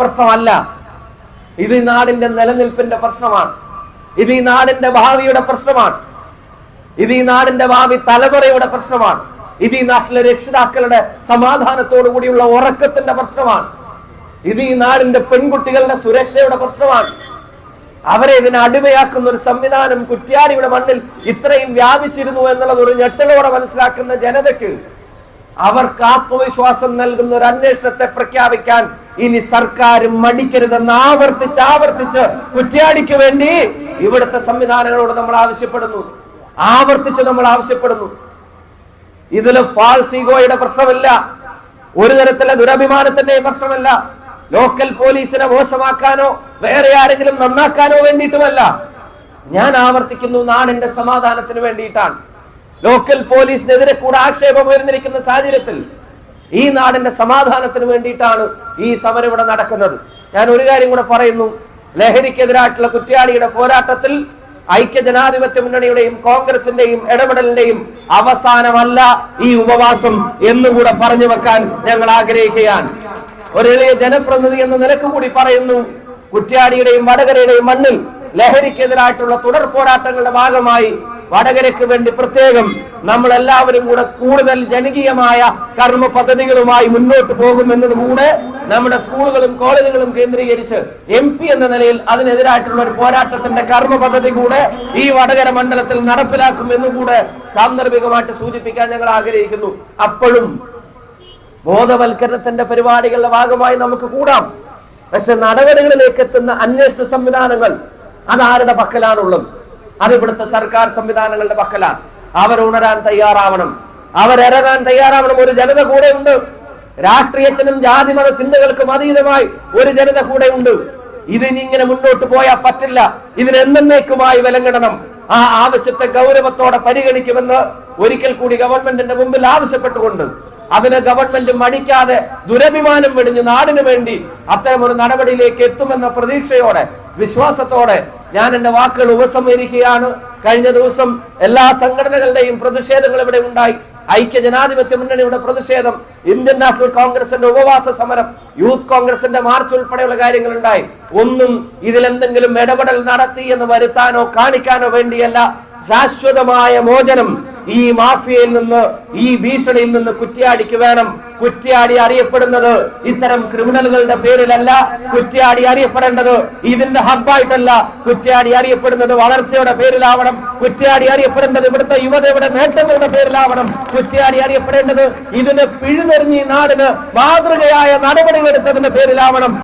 പ്രശ്നമല്ല. ഇത് ഈ നാടിന്റെ നിലനിൽപ്പിന്റെ പ്രശ്നമാണ്. ഇത് ഈ നാടിന്റെ ഭാവിയുടെ പ്രശ്നമാണ്. ഇത് ഈ നാടിന്റെ ഭാവി തലമുറയുടെ പ്രശ്നമാണ്. ഇത് ഈ നാട്ടിലെ രക്ഷിതാക്കളുടെ സമാധാനത്തോടു കൂടിയുള്ള ഉറക്കത്തിന്റെ പ്രശ്നമാണ്. ഇത് ഈ നാടിന്റെ പെൺകുട്ടികളുടെ സുരക്ഷയുടെ പ്രശ്നമാണ്. അവരെ ഇതിനെ അടിമയാക്കുന്ന ഒരു സംവിധാനം കുറ്റ്യാടിയുടെ മണ്ണിൽ ഇത്രയും വ്യാപിച്ചിരുന്നു എന്നുള്ളത് ഒരു ഞെട്ടലോടെ മനസ്സിലാക്കുന്ന ജനതയ്ക്ക് അവർക്ക് ആത്മവിശ്വാസം നൽകുന്ന ഒരു അന്വേഷണത്തെ പ്രഖ്യാപിക്കാൻ ഇനി സർക്കാർ മടിക്കരുതെന്ന് ആവർത്തിച്ച് ആവർത്തിച്ച് കുറ്റ്യാടിക്ക് വേണ്ടി ഇവിടുത്തെ സംവിധാനങ്ങളോട് നമ്മൾ ആവശ്യപ്പെടുന്നു. ആവർത്തിച്ച് നമ്മൾ ആവശ്യപ്പെടുന്നു. ഇതിൽ ഫാൾസ് ഈഗോയുടെ പ്രശ്നമില്ല. ഒരു തരത്തിലെ ദുരഭിമാനത്തിന്റെ പ്രശ്നമല്ല. ലോക്കൽ പോലീസിനെ മോശമാക്കാനോ വേറെ ആരെങ്കിലും നന്നാക്കാനോ വേണ്ടിയിട്ടുമല്ല. ഞാൻ ആവർത്തിക്കുന്നു നാടിന്റെ സമാധാനത്തിന് വേണ്ടിയിട്ടാണ്. ലോക്കൽ പോലീസിനെതിരെ കൂടെ ആക്ഷേപം ഉയർന്നിരിക്കുന്ന സാഹചര്യത്തിൽ ഈ നാടിന്റെ സമാധാനത്തിന് വേണ്ടിയിട്ടാണ് ഈ സമരം ഇവിടെ നടക്കുന്നത്. ഞാൻ ഒരു കാര്യം കൂടെ പറയുന്നു. ലഹരിക്കെതിരായിട്ടുള്ള കുറ്റ്യാടിയുടെ പോരാട്ടത്തിൽ ഐക്യ ജനാധിപത്യ മുന്നണിയുടെയും കോൺഗ്രസിന്റെയും ഇടപെടലിന്റെയും അവസാനമല്ല ഈ ഉപവാസം എന്നുകൂടെ പറഞ്ഞു വെക്കാൻ ഞങ്ങൾ ആഗ്രഹിക്കുകയാണ്. ഒരു എളിയ ജനപ്രതിനിധി എന്ന നിലയ്ക്ക് കൂടി പറയുന്നു കുറ്റ്യാടിയുടെയും വടകരയുടെയും മണ്ണിൽ ലഹരിക്കെതിരായിട്ടുള്ള തുടർ പോരാട്ടങ്ങളുടെ ഭാഗമായി വടകരയ്ക്ക് വേണ്ടി പ്രത്യേകം നമ്മൾ എല്ലാവരും കൂടെ കൂടുതൽ ജനകീയമായ കർമ്മ പദ്ധതികളുമായി മുന്നോട്ട് പോകുമെന്നത് കൂടെ നമ്മുടെ സ്കൂളുകളും കോളേജുകളും കേന്ദ്രീകരിച്ച് എം പി എന്ന നിലയിൽ അതിനെതിരായിട്ടുള്ള ഒരു പോരാട്ടത്തിന്റെ കർമ്മ പദ്ധതി കൂടെ ഈ വടകര മണ്ഡലത്തിൽ നടപ്പിലാക്കും എന്നുകൂടെ സാന്ദർഭികമായിട്ട് സൂചിപ്പിക്കാൻ ഞങ്ങൾ ആഗ്രഹിക്കുന്നു. അപ്പോഴും ബോധവൽക്കരണത്തിന്റെ പരിപാടികളുടെ ഭാഗമായി നമുക്ക് കൂടാം. പക്ഷെ നടപടികളിലേക്ക് എത്തുന്ന അന്വേഷണ സംവിധാനങ്ങൾ അതാരുടെ പക്കലാണുള്ളത്? അത് ഇവിടുത്തെ സർക്കാർ സംവിധാനങ്ങളുടെ പക്കലാണ്. ഉണരാൻ തയ്യാറാവണം. അവരിറങ്ങാൻ തയ്യാറാവണം. ഒരു ജനത കൂടെ ഉണ്ട്. രാഷ്ട്രീയത്തിനും ജാതിമത ചിന്തകൾക്കും അതീതമായി ഒരു ജനത കൂടെ ഉണ്ട്. ഇതിനി ഇങ്ങനെ മുന്നോട്ട് പോയാൽ പറ്റില്ല. ഇതിന് എന്നേക്കുമായി വിലങ്ങിടണം ആ ആവശ്യത്തെ ഗൗരവത്തോടെ പരിഗണിക്കുമെന്ന് ഒരിക്കൽ കൂടി ഗവൺമെന്റിന്റെ മുമ്പിൽ ആവശ്യപ്പെട്ടുകൊണ്ട് അതിന് ഗവൺമെന്റ് മടിക്കാതെ ദുരഭിമാനം വെടിഞ്ഞ് നാടിനു വേണ്ടി അത്തരം ഒരു നടപടിയിലേക്ക് എത്തുമെന്ന പ്രതീക്ഷയോടെ വിശ്വാസത്തോടെ ഞാൻ എന്റെ വാക്കുകൾ ഉപസംഹരിക്കുകയാണ്. കഴിഞ്ഞ ദിവസം എല്ലാ സംഘടനകളുടെയും പ്രതിഷേധങ്ങൾ ഇവിടെ ഉണ്ടായി. ഐക്യ ജനാധിപത്യ മുന്നണിയുടെ പ്രതിഷേധം ഇന്ത്യൻ നാഷണൽ കോൺഗ്രസിന്റെ ഉപവാസ സമരം യൂത്ത് കോൺഗ്രസിന്റെ മാർച്ച് ഉൾപ്പെടെയുള്ള കാര്യങ്ങൾ ഉണ്ടായി. ഒന്നും ഇതിലെന്തെങ്കിലും ഇടപെടൽ നടത്തി എന്ന് വരുത്താനോ കാണിക്കാനോ വേണ്ടിയല്ല. ശാശ്വതമായ മോചനം ഈ മാഫിയയിൽ നിന്ന് ഈ ഭീഷണിയിൽ നിന്ന് കുറ്റിയാടിക്ക് വേണം. കുറ്റിയാടി അറിയപ്പെടുന്നത് ഇത്തരം ക്രിമിനലുകളുടെ പേരിലല്ല. കുറ്റിയാടി അറിയപ്പെടേണ്ടത് ഇതിന്റെ ഹബ്ബായിട്ടല്ല. കുറ്റിയാടി അറിയപ്പെടുന്നത് വളർച്ചയുടെ പേരിലാവണം. കുറ്റിയാടി അറിയപ്പെടേണ്ടത് ഇവിടുത്തെ യുവതയുടെ നേട്ടങ്ങളുടെ പേരിലാവണം. കുറ്റിയാടി അറിയപ്പെടേണ്ടത് ഇതിന് പിഴുതെറിഞ്ഞ് നാടിന് മാതൃകയായ നടപടികളെടുത്തതിന്റെ പേരിലാവണം.